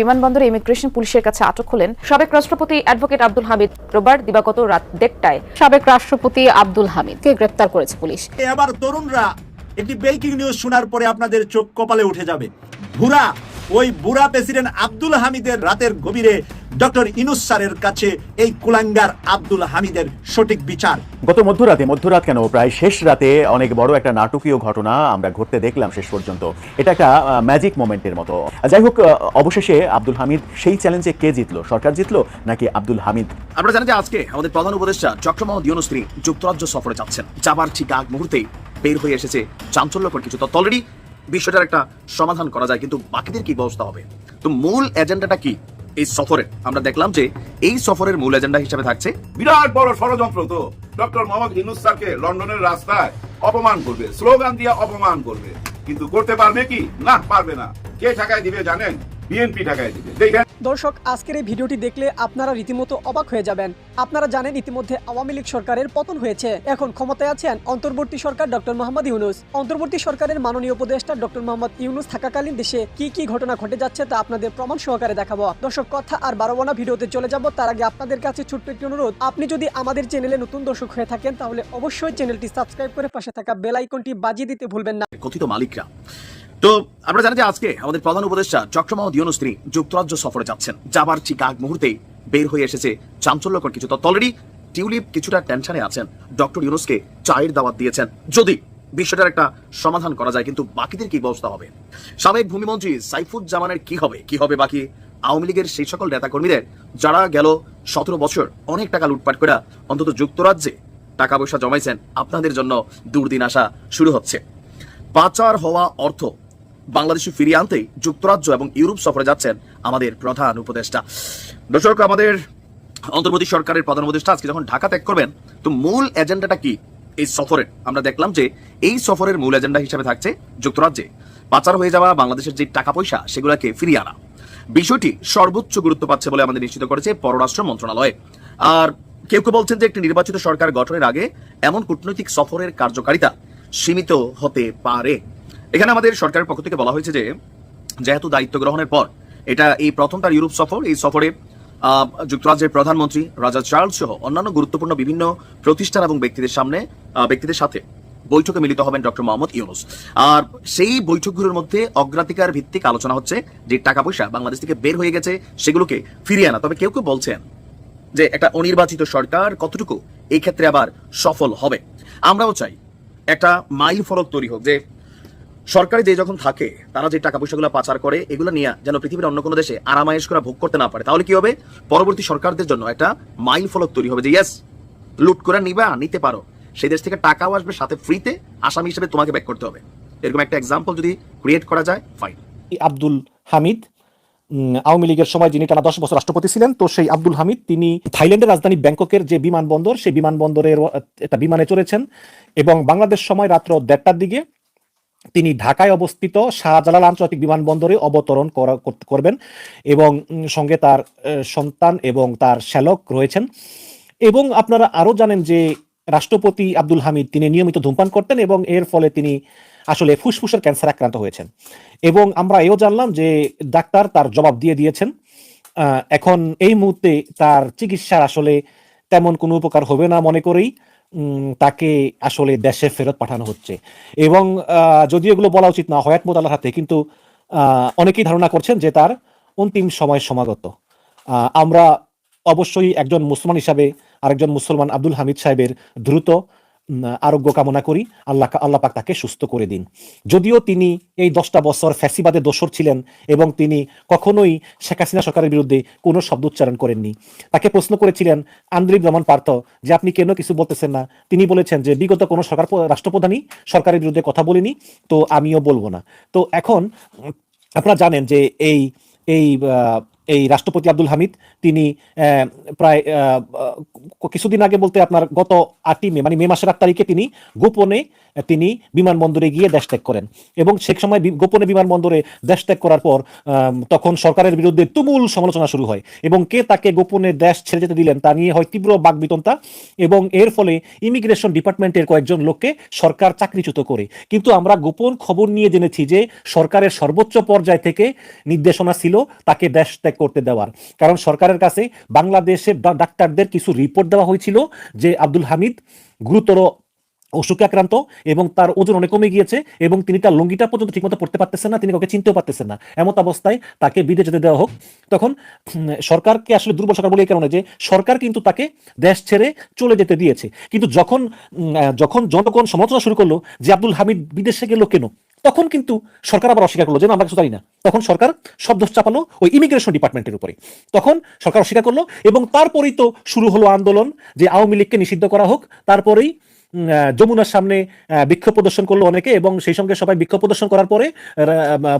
বিমানবন্দরে ইমিগ্রেশন পুলিশের কাছে আটক হলেন সাবেক রাষ্ট্রপতি অ্যাডভোকেট আব্দুল হামিদ রোববার দিবাগত রাত দেড়টায়। সাবেক রাষ্ট্রপতি আব্দুল হামিদকে গ্রেপ্তার করেছে পুলিশ। এবার তরুণরা একটি ব্রেকিং নিউজ শোনার পরে আপনাদের চোখ কপালে উঠে যাবে। ভুরা ওই বুড়া প্রেসিডেন্ট আব্দুল হামিদের রাতের গভীরে ডক্টর ইনুস স্যারের কাছে এই কুলাঙ্গার আব্দুল হামিদের সঠিক বিচার। গত মধ্যরাতে মধ্যরাত কেন? প্রায় শেষ রাতে অনেক বড় একটা নাটকীয় ঘটনা আমরা ঘটতে দেখলাম শেষ পর্যন্ত। এটা একটা ম্যাজিক মোমেন্টের মতো। যাই হোক অবশেষে আব্দুল হামিদ সেই চ্যালেঞ্জে কে জিতলো? সরকার জিতলো নাকি আব্দুল হামিদ? আমরা জানি যে আজকে আমাদের প্রধান উপদেষ্টা ডক্টর মোহাম্মদ যুক্তরাজ্য সফরে যাচ্ছেন। যাবার ঠিক আগ মুহূর্তেই বের হয়ে এসেছে চাঞ্চল্যকর কিছু তথ্য অলরেডি বিষয়টার একটা সমাধান করা যায়, কিন্তু বাকিদের কি ব্যবস্থা হবে? তো মূল এজেন্ডাটা কি? এই সফরের। আমরা দেখলাম যে এই সফরের মূল এজেন্ডা হিসেবে থাকছে বিরাট বড় ষড়যন্ত্র তো। ডক্টর মোহাম্মদ ইউনুস লন্ডনের রাস্তায় অপমান করবে, স্লোগান দিয়ে অপমান করবে। কিন্তু করতে পারবে কি? না, পারবে না। কে ঠেকায় দিবে জানেন? বিএনপি ঠেকায় দিবে। দেখেন দর্শক, আজকের এই ভিডিওটি দেখলে আপনারা রীতিমতো অবাক হয়ে যাবেন। আপনারা জানেন ইতিমধ্যে আওয়ামী লীগ সরকারের পতন হয়েছে। এখন ক্ষমতায় আছেন অন্তর্বর্তী সরকার ডক্টর মোহাম্মদ ইউনুস। অন্তর্বর্তী সরকারের মাননীয় উপদেষ্টা ডক্টর মোহাম্মদ ইউনুস থাকাকালীন দেশে কি কি ঘটনা ঘটে যাচ্ছে তা আপনাদের প্রমাণ সহকারে দেখাবো। দর্শক, কথা আর বারো ভিডিওতে চলে যাব। তার আগে আপনাদের কাছে ছোট্ট একটি অনুরোধ। আপনি যদি আমাদের চ্যানেলে নতুন দর্শক হয়ে থাকেন, তাহলে অবশ্যই চ্যানেলটি সাবস্ক্রাইব করে পাশে থাকা বেল আইকনটি বাজিয়ে দিতে ভুলবেন না। কথিত মালিকরা তো আমরা জানি যে আজকে আমাদের প্রধান উপদেষ্টা ইউনুস তিনি যুক্তরাজ্য সফরে যাচ্ছেন। যাবার ঠিক আগ মুহূর্তেই বের হয়ে এসেছে চাঞ্চল্যকর কিছু তথ্য। অলরেডি টিউলিপ কিছুটা টেনশনে আছেন। ডক্টর ইউনুসকে চায়ের দাওয়াত দিয়েছেন। যদি বিষয়টার একটা সমাধান করা যায়, কিন্তু বাকিদের কি ব্যবস্থা হবে? সাবেক ভূমিমন্ত্রী সাইফুজ্জামানের কি হবে? কি হবে বাকি? আওয়ামী লীগের সেই সকল নেতাকর্মীদের যারা গেল সতেরো বছর অনেক টাকা লুটপাট করে অন্তত যুক্তরাজ্যে টাকা পয়সা জমাইছেন, আপনাদের জন্য দুর্দিন আসা শুরু হচ্ছে। পাচার হওয়া অর্থ বাংলাদেশে ফিরিয়ে আনতেই যুক্তরাজ্য এবং ইউরোপ সফরে যাচ্ছেন আমাদের প্রধান উপদেষ্টা। দর্শক, আমাদের অন্তর্বর্তী সরকারের প্রধান উপদেষ্টা আজকে যখন ঢাকা ত্যাগ করবেন, তো মূল এজেন্ডাটা কি এই সফরের? আমরা দেখলাম যে এই সফরের মূল এজেন্ডা হিসেবে থাকছে যুক্তরাজ্যে। পাচার হয়ে যাওয়া বাংলাদেশের যে টাকা পয়সা, সেগুলোকে ফিরিয়ে আনা। বিষয়টি সর্বোচ্চ গুরুত্ব পাচ্ছে বলে আমাদের নিশ্চিত করেছে পররাষ্ট্র মন্ত্রণালয়। আর কেউ কেউ বলছেন যে একটি নির্বাচিত সরকার গঠনের আগে এমন কূটনৈতিক সফরের কার্যকারিতা সীমিত হতে পারে। এখানে আমাদের সরকারের পক্ষ থেকে বলা হয়েছে যে, যেহেতু দায়িত্ব গ্রহণের পর এটা এই প্রথম তার ইউরোপ সফর, এই সফরে যুক্তরাজ্যের প্রধানমন্ত্রী রাজা চার্লস সহ অন্যান্য গুরুত্বপূর্ণ বিভিন্ন প্রতিষ্ঠান এবং ব্যক্তিদের সামনে ব্যক্তিদের সাথে বৈঠকে মিলিত হবেন ডক্টর মোহাম্মদ ইউনুস। আর সেই বৈঠকগুলোর মধ্যে অগ্রাধিকার ভিত্তিক আলোচনা হচ্ছে যে টাকা পয়সা বাংলাদেশ থেকে বের হয়ে গেছে, সেগুলোকে ফিরিয়ে আনা। তবে কেউ কেউ বলছেন যে একটা অনির্বাচিত সরকার কতটুকু এই ক্ষেত্রে আবার সফল হবে? আমরাও চাই একটা মাইল ফলক তৈরি হোক, যে সরকারি যে যখন থাকে, তারা যে টাকা পয়সাগুলো পাচার করে, এগুলো নিয়ে যেন পৃথিবীর অন্য কোনো দেশে আরামায়েশ করে ভোগ করতে না পারে, তাহলে কি হবে? পরবর্তী সরকারদের জন্য একটা মাইল ফলক তৈরি হবে যে, ইয়েস, লুট করে নিবা, নিতে পারো। সেই দেশ থেকে টাকাও আসবে, সাথে ফ্রিতে আসামি হিসেবে তোমাকে ব্যাক করতে হবে। এরকম একটা এক্সাম্পল যদি ক্রিয়েট করা যায় ফাইন আব্দুল হামিদ আওয়ামী লীগের সময় যিনি টানা দশ বছর রাষ্ট্রপতি ছিলেন, তো সেই আব্দুল হামিদ, তিনি থাইল্যান্ডের রাজধানী ব্যাংককের যে বিমানবন্দর, সেই বিমানবন্দরের, একটা বিমানে চড়েছেন এবং বাংলাদেশ সময় রাত্র দেড়টার দিকে তিনি ঢাকায় অবস্থিত শাহজালাল আন্তর্জাতিক বিমানবন্দরে অবতরণ করবেন এবং সঙ্গে তার সন্তান এবং তার শ্যালক রয়েছেন। এবং আপনারা আরও জানেন যে রাষ্ট্রপতি আব্দুল হামিদ তিনি নিয়মিত ধূমপান করতেন এবং এর ফলে তিনি আসলে ফুসফুসের ক্যান্সার আক্রান্ত হয়েছেন। এবং আমরা এও জানলাম যে ডাক্তার তার জবাব দিয়ে দিয়েছেন। এখন এই মুহূর্তে তার চিকিৎসার আসলে তেমন কোনো উপকার হবে না মনে করেই। তাকে আসলে দেশে ফেরত পাঠানো হচ্ছে। এবং যদি যদিও এগুলো বলা উচিত না, হয়াত মোতালার হাতে, কিন্তু অনেকেই ধারণা করছেন যে তার অন্তিম সময় সমাগত। আমরা অবশ্যই একজন মুসলমান হিসাবে আরেকজন মুসলমান আব্দুল হামিদ সাহেবের দ্রুত আরোগ্য কামনা করি। আল্লাহ আল্লাহ পাক তাকে সুস্থ করে দিন। যদিও তিনি এই দশটা বছর ফ্যাসিবাদে দোষর ছিলেন এবং তিনি কখনোই শেখ হাসিনা সরকারের বিরুদ্ধে কোনো শব্দ উচ্চারণ করেননি। তাকে প্রশ্ন করেছিলেন আন্দ্রিক রহমান পার্থ, যে আপনি কেন কিছু বলতেছেন না? তিনি বলেছেন যে, বিগত কোনো সরকার রাষ্ট্রপ্রধানই সরকারের বিরুদ্ধে কথা বলিনি, তো আমিও বলব না। তো এখন আপনারা জানেন যে এই এই এই রাষ্ট্রপতি আব্দুল হামিদ, তিনি প্রায় কিছুদিন আগে বলতে আপনার গত আটই মে মানে মে মাসের আট তারিখে তিনি গোপনে, তিনি বিমানবন্দরে গিয়ে দেশ ত্যাগ করেন। এবং সে সময় গোপনে বিমানবন্দরে দেশ ত্যাগ করার পর তখন সরকারের বিরুদ্ধে তুমুল সমালোচনা শুরু হয়। এবং কে তাকে গোপনে দেশ ছেড়ে যেতে দিলেন তা নিয়ে হয় তীব্র বাকবিতন্তা। এবং এর ফলে ইমিগ্রেশন ডিপার্টমেন্টের কয়েকজন লোককে সরকার চাকরিচ্যুত করে। কিন্তু আমরা গোপন খবর নিয়ে জেনেছি যে সরকারের সর্বোচ্চ পর্যায় থেকে নির্দেশনা ছিল তাকে দেশ ত্যাগ করতে দেওয়ার। কারণ সরকারের কাছে বাংলাদেশের ডাক্তারদের কিছু রিপোর্ট দেওয়া হয়েছিল যে আব্দুল হামিদ গুরুতর অসুখে আক্রান্ত এবং তার ওজন অনেক কমে গিয়েছে এবং তিনি তার লঙ্গিটা পর্যন্ত ঠিকমতো পড়তে পারতেছেন না, তিনি কাউকে চিনতেও পারতেছেন না। এমত অবস্থায় তাকে বিদেশ যেতে দেওয়া হোক। তখন সরকারকে আসলে দুর্বল সরকার বলে এই কারণে যে সরকার কিন্তু তাকে দেশ ছেড়ে চলে যেতে দিয়েছে। কিন্তু যখন যখন জনগণ সমালোচনা শুরু করল যে আব্দুল হামিদ বিদেশে গেল কেন তখন কিন্তু সরকার আবার অস্বীকার করল যে আমরা কিছু জানি না। তখন সরকার সব দোষ চাপালো ওই ইমিগ্রেশন ডিপার্টমেন্টের উপরে। তখন সরকার অস্বীকার করল এবং তারপরেই তো শুরু হলো আন্দোলন যে আওয়ামী লীগকে নিষিদ্ধ করা হোক। তারপরেই যমুনার সামনে বিক্ষোভ প্রদর্শন করল অনেকে এবং সেই সঙ্গে সবাই বিক্ষোভ প্রদর্শন করার পরে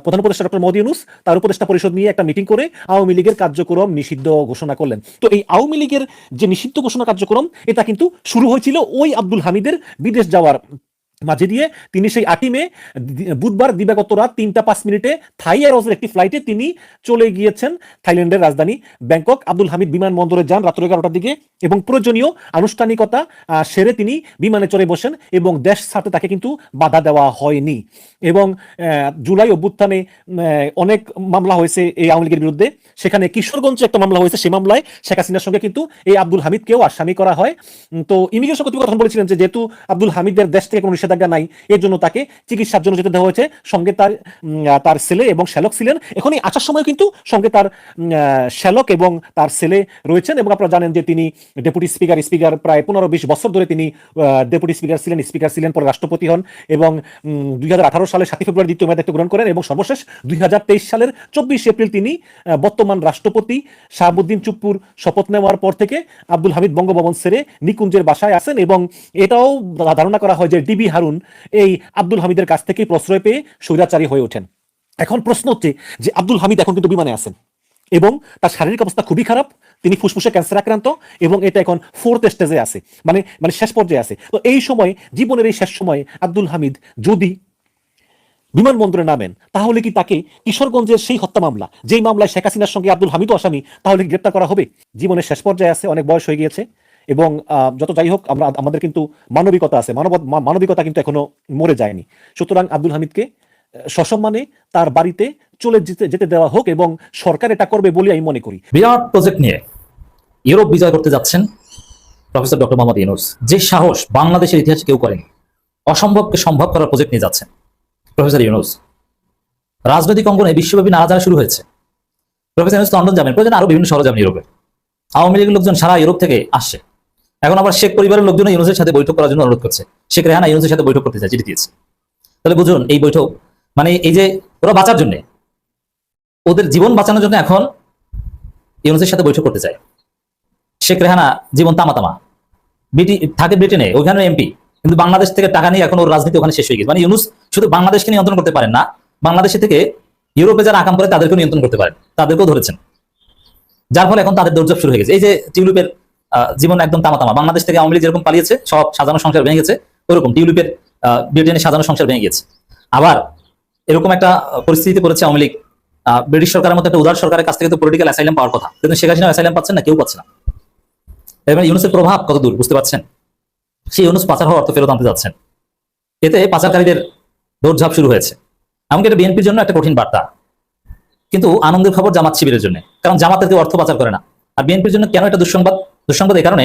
প্রধান উপদেষ্টা ডক্টর মোদী ইউনুস তার উপদেষ্টা পরিষদ নিয়ে একটা মিটিং করে আওয়ামী লীগের কার্যক্রম নিষিদ্ধ ঘোষণা করলেন। তো এই আওয়ামী লীগের যে নিষিদ্ধ ঘোষণা কার্যক্রম, এটা কিন্তু শুরু হয়েছিল ওই আব্দুল হামিদের বিদেশ যাওয়ার মাঝে দিয়ে তিনি সেই আটই মে, বুধবার দিবাগত রাত তিনটা পাঁচ মিনিটে থাই এয়ারওয়েজের একটি ফ্লাইটে তিনি চলে গিয়েছেন থাইল্যান্ডের রাজধানী ব্যাংকক। আব্দুল হামিদ বিমানবন্দরে যান রাত্র এগারোটার দিকে এবং প্রয়োজনীয় আনুষ্ঠানিকতা সেরে তিনি বিমানে চড়ে বসেন এবং দেশ ছাড়তে তাকে কিন্তু বাধা দেওয়া হয়নি। এবং জুলাই অভ্যুত্থানে অনেক মামলা হয়েছে এই আওয়ামী লীগের বিরুদ্ধে। সেখানে কিশোরগঞ্জে একটা মামলা হয়েছে সেই মামলায় শেখ হাসিনার সঙ্গে কিন্তু এই আব্দুল হামিদকেও আসামি করা হয়। তো ইমিগ্রেশন কর্তৃপক্ষ বলেছিলেন যেহেতু আব্দুল হামিদের দেশ থেকে কোনো নিষেধাজ্ঞা নাই, এর জন্য তাকে চিকিৎসার জন্য যেতে দেওয়া হয়েছে। সঙ্গে তার তার ছেলে এবং শ্যালক ছিলেন। এখন এই আসার সময় কিন্তু সঙ্গে তার শ্যালক এবং তার ছেলে রয়েছেন এবং আপনারা জানেন যে তিনি ডেপুটি স্পিকার স্পিকার প্রায় পনেরো বিশ বছর ধরে তিনি ডেপুটি স্পিকার ছিলেন স্পিকার ছিলেন পরে রাষ্ট্রপতি হন এবং দুই সালের সাতই ফেব্রুয়ারি দ্বিতীয় মেয়াদ গ্রহণ করেন এবং সর্বশেষ দুই হাজার তেইশ সালের চব্বিশ এপ্রিল তিনি বর্তমান রাষ্ট্রপতি শাহাবুদ্দিন চুপ্পুর শপথ নেওয়ার পর থেকে আব্দুল হামিদ বঙ্গভবন ছেড়ে নিকুঞ্জের বাসায় আছেন এবং এটাও ধারণা করা হয় যে ডিবি হারুন এই আব্দুল হামিদের কাছ থেকে প্রশ্রয় পেয়ে স্বৈরাচারী হয়ে ওঠেন। এখন প্রশ্ন হচ্ছে যে আব্দুল হামিদ এখন কিন্তু বিমানে আছেন এবং তার শারীরিক অবস্থা খুবই খারাপ, তিনি ফুসফুসে ক্যান্সার আক্রান্ত এবং এটা এখন ফোর্থ স্টেজে আছে মানে মানে শেষ পর্যায়ে আছে। তো এই সময়, জীবনের এই শেষ সময়ে আব্দুল হামিদ যদি বিমানবন্দরে নামেন, তাহলে কি তাকে কিশোরগঞ্জের সেই হত্যা মামলা, যেই মামলায় শেখ হাসিনার সঙ্গে আব্দুল হামিদও আসামি, তাহলে গ্রেপ্তার করা হবে? জীবনের শেষ পর্যায়ে আছে, অনেক বয়স হয়ে গিয়েছে। এবং যত যাই হোক, আমরা, আমাদের কিন্তু মানবিকতা আছে। মানব মানবিকতা কিন্তু এখনও মরে যায়নি। সুতরাং আব্দুল হামিদকে সসম্মানে তার বাড়িতে চলে যেতে যেতে দেওয়া হোক এবং সরকার এটা করবে বলে আমি মনে করি। বিরাট প্রজেক্ট নিয়ে ইউরোপ বিজয় করতে যাচ্ছেন প্রফেসর ডক্টর মোহাম্মদ ইউনুস। যে সাহস বাংলাদেশের ইতিহাসে কেউ করেনি, অসম্ভবকে সম্ভব করার প্রজেক্ট নিয়ে যাচ্ছেন প্রফেসর ইউনুস। রাজনৈতিক অঙ্গনে বিশ্বব্যাপী নাড়াচাড়া শুরু হয়েছে। প্রফেসর ইউনুস লন্ডন যাবেন, প্রয়োজন আরও বিভিন্ন যাবেন ইউরোপে। আওয়ামী লীগের লোকজন সারা ইউরোপ থেকে আসছে। এখন আবার শেখ পরিবারের লোকজন ইউনুসের সাথে বৈঠক করার জন্য অনুরোধ করছে। শেখ রেহানা ইউনুসের সাথে বৈঠক করতে চায় চিঠি দিয়েছে তাহলে বুঝুন, এই বৈঠক মানে এই যে ওরা বাঁচার জন্য, ওদের জীবন বাঁচানোর জন্য এখন ইউনুসের সাথে বৈঠক করতে চায়। শেখ রেহানা জীবন তামা তামা ব্রিটি থাকে ব্রিটেনে ওখানে এমপি কিন্তু বাংলাদেশ থেকে টাকা নিয়ে এখন ওর রাজনীতি ওখানে শেষ হয়ে গেছে। মানে ইউনুস শুধু বাংলাদেশকে নিয়ন্ত্রণ করতে পারেন না বাংলাদেশে থেকে ইউরোপে যারা আকাম করে তাদেরকেও নিয়ন্ত্রণ করতে পারেন, তাদেরকেও ধরেছেন। যার ফলে এখন তাদের দৌর্জব শুরু হয়ে গেছে। এই যে টিউলিপের জীবন একদম তামা তামা বাংলাদেশ থেকে আওয়ামী লীগ যেরকম পালিয়েছে সব সাজানো সংসার ভেঙে গেছে ওরকম টিউলিপের আহ, ব্রিটেনে সাজানো সংসার ভেঙে গেছে। আবার এরকম একটা আহ, পরিস্থিতিতে পড়েছে আওয়ামী লীগ। ব্রিটিশ সরকারের মতো একটা উদার সরকারের কাছ থেকে তো পলিটিক্যাল অ্যাসাইলাম পাওয়ার কথা। কিন্তু শেখ হাসিনা অ্যাসাইলাম পাচ্ছেন না কেউ পাচ্ছে না। এবার ইউনুসের প্রভাব কত দূর বুঝতে পারছেন? সেই ইউনুস পাচার হওয়ার অর্থ ফেরত আনতে যাচ্ছেন এতে পাচারকারীদের দৌড়ঝাঁপ শুরু হয়েছে। এমনকি এটা বিএনপির জন্য একটা কঠিন বার্তা। কিন্তু আনন্দের খবর জামাত শিবিরের জন্য। কারণ জামাতের কেউ অর্থ পাচার করে না। আর বিএনপির জন্য কেন এটা দুঃসংবাদ? দুঃসংবাদ এই কারণে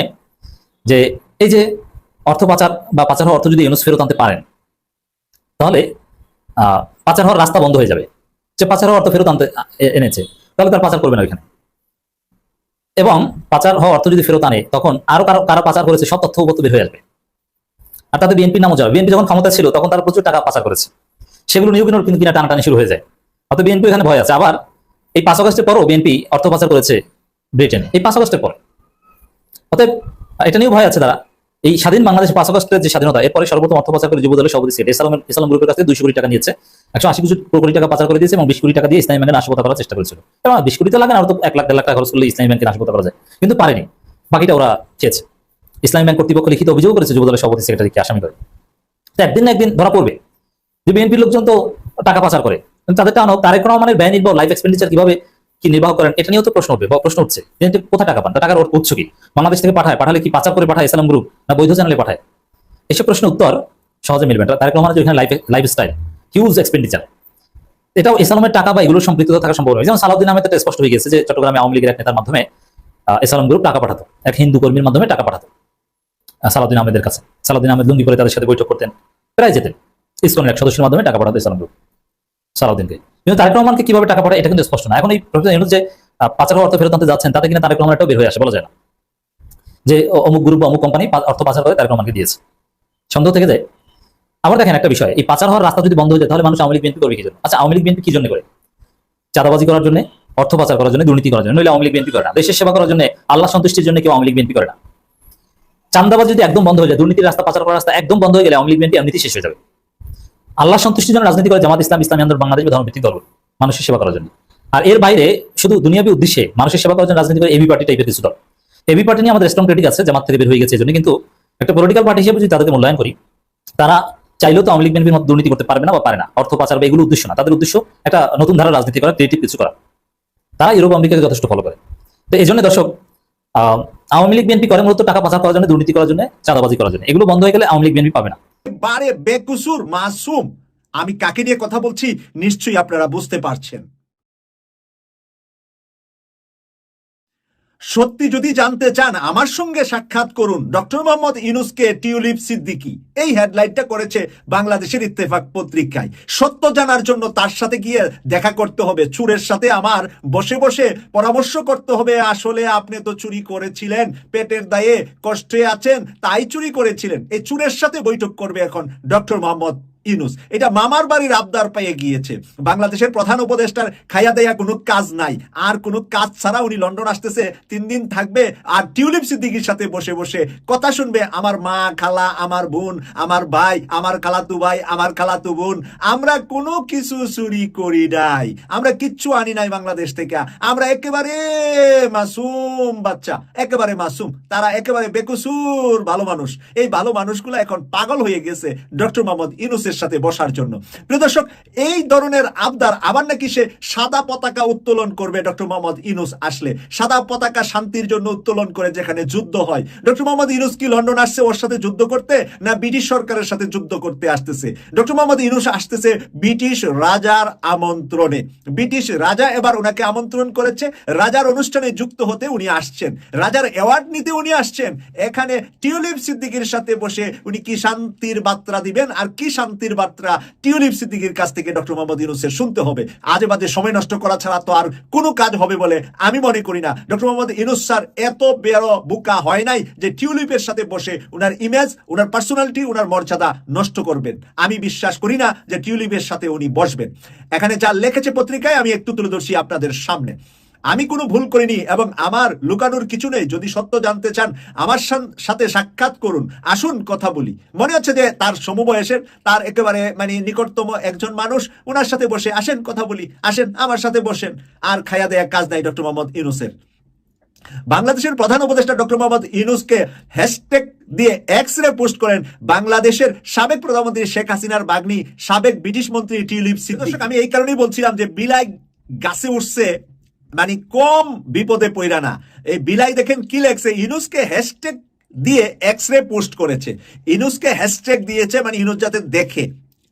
যে এই যে অর্থ পাচার বা পাচার হওয়ার অর্থ যদি ইউনুস ফেরত আনতে পারেন, তাহলে পাচার হওয়ার রাস্তা বন্ধ হয়ে যাবে। যে পাচার হওয়ার অর্থ ফেরত আনতে এনেছে, তাহলে তার পাচার করবে না ওইখানে। এবং পাচার হওয়া অর্থ যদি ফেরত আনে, তখন আরও কারও, কারা পাচার করেছে, সব তথ্য উপত্য বের হয়ে আসবে। আর তাতে বিএনপি নামও যাবে। বিএনপি যখন ক্ষমতা ছিল, তখন তারা প্রচুর টাকা পাচার করেছে। সেগুলো নিয়েও কিন্তু কিনা টানাটানি শুরু হয়ে যায়। অর্থাৎ বিএনপি এখানে ভয় আছে। আবার এই পাঁচ আগস্টের পরও বিএনপি অর্থ পাচার করেছে ব্রিটেন। এই পাঁচ আগস্টের পর। অতএব, এটা নিয়েও ভয় আছে তারা এই স্বাধীন বাংলাদেশ পাঁচ আগস্টের যে স্বাধীনতা, এরপরে সর্বোত্তম অর্থ পাচার করে যুবদলের সভাপতি ছিল ইসলাম গ্রুপের কাছে দুইশো কোটি টাকা নিয়েছে। একশো আশি কোটি টাকা পাচার করে দিয়েছে এবং বিশ কোটি টাকা দিয়ে ইসলামী ব্যাংকের নাশকতা করার চেষ্টা করেছিল। এবং বিশ কোটি তো লাগে না এক লাখ, দেড় লাখ টাকা খরচ করলে ইসলামী ব্যাংকের নাশকতা করা যায়। কিন্তু পারেনি। বাকিটা ওরা চেয়েছে। ইসলামী ব্যাংক কর্তৃপক্ষ লিখিত অভিযোগ করেছে যুবদলের সভাপতি সেক্রেটারিকে আসামি করে। তো একদিন না একদিন ধরা পড়বে। যে বিএনপির লোকজন তো টাকা পাচার করে। তাদের টানো তারেক রহমানের ব্যয় নির্বাহ লাইফ এক্সপেন্ডিচার কীভাবে কি নির্বাহ করেন, এটা নিয়েও তো প্রশ্ন উঠবে প্রশ্ন উঠছে। যে কোথায় টাকা পান টাকার উৎস কি? বাংলাদেশ থেকে পাঠায়, পাঠালে কি পাচার করে পাঠায় ইসলাম গ্রুপ না বৈধ চ্যানেলে পাঠায়? এসব প্রশ্ন উত্তর সহজে মিলবে না। তারেক রহমানের যে ওখানে লাইফ লাইফস্টাইল হিউজ এক্সপেন্ডিচার এটাও ইসলামের টাকা বা এগুলোর সম্পৃক্ত থাকা সম্ভব নয়। যেমন সালাউদ্দিন আহমেদ এটা স্পষ্ট হয়ে গেছে যে চট্টগ্রামে আওয়ামী লীগের এক নেতার মাধ্যমে ইসলাম গ্রুপ টাকা পাঠাতো। এক হিন্দু কর্মীর মাধ্যমে টাকা পাঠাতো সালাউদ্দিন আহমেদের কাছে। সালাউদ্দিন আহমেদ লুঙ্গি পরে তাদের সাথে বৈঠক করতেন, প্রায় যেতেন। ইসলামের এক সদস্যের মাধ্যমে টাকা পাঠাতো ইসলাম গ্রুপ সালাউদ্দিনকে। কিন্তু তারেক রহমানকে কীভাবে টাকা পাঠায়, এটা কিন্তু স্পষ্ট না। এখন এই ইউনুস যে পাচার অর্থ ফেরত আনতে যাচ্ছেন, তাতে কিনা তারেক রহমান বের হয়ে আসে, বলা যায় না। যে অমুক গ্রুপ বা অমুক কোম্পানি অর্থ পাচার করে তারেক রহমানকে দিয়েছে। সন্দেহ থেকে যায় আবার দেখেন একটা বিষয়, এই পাচার হওয়ার রাস্তা যদি বন্ধ হয়ে যায়, তাহলে মানুষ আওয়ামী লীগ বিএনপি করবে কি জন্য? আচ্ছা আওয়ামী লীগ বিএনপি কি জন্য করে? চাঁদাবাজি করার জন্য, অর্থ পাচার করার জন্য, দুর্নীতি করার জন্য, নইলে আওয়ামী লীগ বিএনপি করে না। দেশের সেবা করার জন্য আল্লাহ সন্তুষ্টির জন্য কেউ আওয়ামী লীগ বিএনপি করে না। চান্দাবাজি যদি একদম বন্ধ হয়ে যায়, দুর্নীতির রাস্তা, পাচার করার রাস্তা একদম বন্ধ হয়ে গেলে আওয়ামী লীগ বিএনপি এমনিতেই শেষ হয়ে যাবে। আল্লাহ সন্তুষ্টির জন্য রাজনীতি করে জামাত ইসলাম, ইসলামী আন্দোলন, বাংলাদেশ ধর্মভিত্তিক দল মানুষের সেবা করার জন্য। আর এর বাইরে শুধু দুনিয়াবী উদ্দেশ্যে মানুষের সেবা করার জন্য রাজনীতি করে এবি পার্টি টাইপের কিছু দল। এবি পার্টি নিয়ে আমাদের স্ট্রং ক্রিটিক আছে, জামাত থেকে বের হয়ে গেছে এজন্য কিন্তু একটা পলিটিক্যাল পার্টি হিসেবে যদি তাদেরকে মূল্যায়ন করি, তারা চাইলেও তো আওয়ামী লীগ মতো দুর্নীতি করতে পারবে না বা পারে না। অর্থ পাচার বা এগুলো উদ্দেশ্য না। তাদের উদ্দেশ্য একটা নতুন ধারা রাজনীতি করা ক্রিয়েটিভ কিছু করা। তারা ইউরোপ আমেরিকাকে যথেষ্ট ফলো করে। তো এই জন্য দর্শক আওয়ামী লীগ বিএনপি করে মূলত টাকা পাচার করার জন্য, দুর্নীতি করার জন্য, চাঁদাবাজি করার জন্য। এগুলো বন্ধ হয়ে গেলে আওয়ামী লীগ বিএনপি পাবে না। বারে বেকুসুর মাসুম। আমি কাকে নিয়ে কথা বলছি নিশ্চয়ই আপনারা বুঝতে পারছেন। সত্যি যদি জানতে চান, আমার সঙ্গে সাক্ষাৎ করুন ডক্টর মোহাম্মদ ইনুসকে টিউলিপ সিদ্দিকি। এই হেডলাইনটা করেছে বাংলাদেশের ইত্তেফাক পত্রিকায়। সত্য জানার জন্য তার সাথে গিয়ে দেখা করতে হবে। চুরের সাথে আমার বসে বসে পরামর্শ করতে হবে। আসলে আপনি তো চুরি করেছিলেন, পেটের দায়ে কষ্টে আছেন, তাই চুরি করেছিলেন। এই চুরের সাথে বৈঠক করবে এখন ডক্টর মোহাম্মদ ইউনুস। এটা মামার বাড়ির আবদার পেয়ে গিয়েছে। বাংলাদেশের প্রধান উপদেষ্টার খাইয়া দেয়া কোনো কাজ নাই। আর কোনো কাজ ছাড়া উনি লন্ডন আসতেছে, তিন দিন থাকবে আর টিউলিপ সিদ্দিকির সাথে বসে বসে কথা শুনবে, আমার মা খালা, আমার বোন, আমার ভাই, আমার খালাতু ভাই, আমার খালাতু বোন, আমরা কোনো কিছু চুরি করি নাই। আমরা কিচ্ছু আনি নাই বাংলাদেশ থেকে। আমরা একেবারে মাসুম বাচ্চা, একেবারে মাসুম। তারা একেবারে বেকসুর ভালো মানুষ। এই ভালো মানুষগুলো এখন পাগল হয়ে গেছে ডক্টর মোহাম্মদ ইউনুসের সাথে বসার জন্য। প্রিয় দর্শক, এই ধরনের আবদার আবার নাকি সে সাদা পতাকা উত্তোলন করবে? ডক্টর মোহাম্মদ ইউনুস আসলে সাদা পতাকা শান্তির জন্য উত্তোলন করে যেখানে যুদ্ধ হয়। ডক্টর মোহাম্মদ ইউনুস কি লন্ডন আসছে ওর সাথে যুদ্ধ করতে, না ব্রিটিশ সরকারের সাথে যুদ্ধ করতে আসতেছে? ডক্টর মোহাম্মদ ইউনুস আসতেছে ব্রিটিশ রাজার আমন্ত্রণে। ব্রিটিশ রাজা এবার ওনাকে আমন্ত্রণ করেছে। রাজার অনুষ্ঠানে যুক্ত হতে উনি আসছেন। রাজার অ্যাওয়ার্ড নিতে উনি আসছেন। এখানে টিউলিপ সিদ্দিকির সাথে বসে উনি কি শান্তির বার্তা দিবেন আর কি শান্তির বার্তা টিউলিপ সিদ্দিকির কাছ থেকে ডক্টর মোহাম্মদ ইউনুসের শুনতে হবে। আজে বাজে সময় নষ্ট করা ছাড়া তো আর কোনো কাজ হবে বলে আমি মনে করি না। ডক্টর মোহাম্মদ ইউনুস স্যার, এত বেড় বুকা হয় নাই যে টিউলিপের সাথে বসে উনার ইমেজ উনার পার্সোনালিটি উনার মর্যাদা নষ্ট করবেন। আমি বিশ্বাস করি না যে টিউলিপের সাথে উনি বসবেন। এখানে যা লিখেছে পত্রিকায় আমি একটু তুলে ধরছি আপনাদের সামনে। আমি কোনো ভুল করিনি এবং আমার লুকানোর কিছু নেই। যদি সত্য জানতে চান আমার সাথে সাক্ষাৎ করুন। আসুন কথা বলি। মনে হচ্ছে যে তার সমবয়সের তার একেবারে মানে নিকটতম একজন মানুষ ওনার সাথে বসে। আসেন কথা বলি। আসেন আমার সাথে বসেন। আর খায়া দেয়া কাজ নাই ডক্টর মোহাম্মদ ইউনুসের। বাংলাদেশের প্রধান উপদেষ্টা ডক্টর মোহাম্মদ ইউনুসকে হ্যাশট্যাগ দিয়ে এক্স রে পোস্ট করেন বাংলাদেশের সাবেক প্রধানমন্ত্রী শেখ হাসিনার বাগ্নি সাবেক ব্রিটিশ মন্ত্রী টিউলিপ সিদ্দিক। আমি এই কারণেই বলছিলাম যে বিলাই গাছে উঠছে। মানে কম বিপদে পড়া না। এই বিলাই দেখেন কি লেখছে? ইনুসকে হ্যাশট্যাগ দিয়ে এক্স রে পোস্ট করেছে। ইনুসকে হ্যাশট্যাগ দিয়েছে মানে ইনুস যাতে দেখে।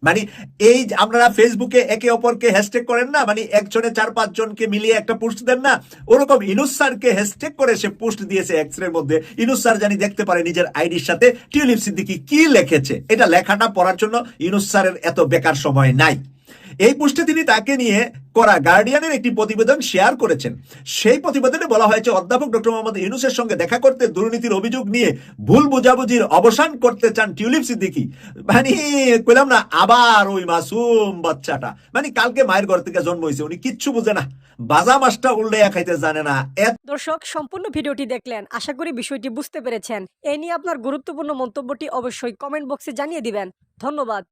মানে এই আপনারা ফেসবুকে একে অপরকে হ্যাশট্যাগ করেন না মানে একজনে চার পাঁচ জনকে মিলিয়ে একটা পোস্ট দেন না, ওরকম ইনুস স্যারকে হ্যাশট্যাগ করে সে পোস্ট দিয়েছে এক্স রের মধ্যে। ইনুস স্যার জানি দেখতে পারে নিজের আইডির সাথে। টিউলিপ সিদ্দিকি কি লিখেছে? এটা লেখাটা পড়ার জন্য ইনুস স্যারের এত বেকার সময় নাই। এই পোস্টে তিনি তাকে নিয়ে করা। গার্ডিয়ানের একটি প্রতিবেদন শেয়ার করেছেন। সেই প্রতিবেদনে বলা হয়েছে, অধ্যাপক ডক্টর মোহাম্মদ ইউনুসের সঙ্গে দেখা করতে দুর্নীতির অভিযোগ নিয়ে ভুল বোঝাবুঝির অবসান করতে চান টিউলিপ সিদ্দিকি। মানে কইলাম না, আবার ওই মাসুম বাচ্চাটা। মানে কালকে মায়ের ঘর থেকে জন্ম হয়েছে উনি কিচ্ছু বুঝে না। বাজা মাছটা উল্টে খাইতে জানে না। দর্শক, সম্পূর্ণ ভিডিওটি দেখলেন। আশা করি বিষয়টি বুঝতে পেরেছেন। এ নিয়ে আপনার গুরুত্বপূর্ণ মন্তব্যটি অবশ্যই কমেন্ট বক্সে জানিয়ে দিবেন। ধন্যবাদ।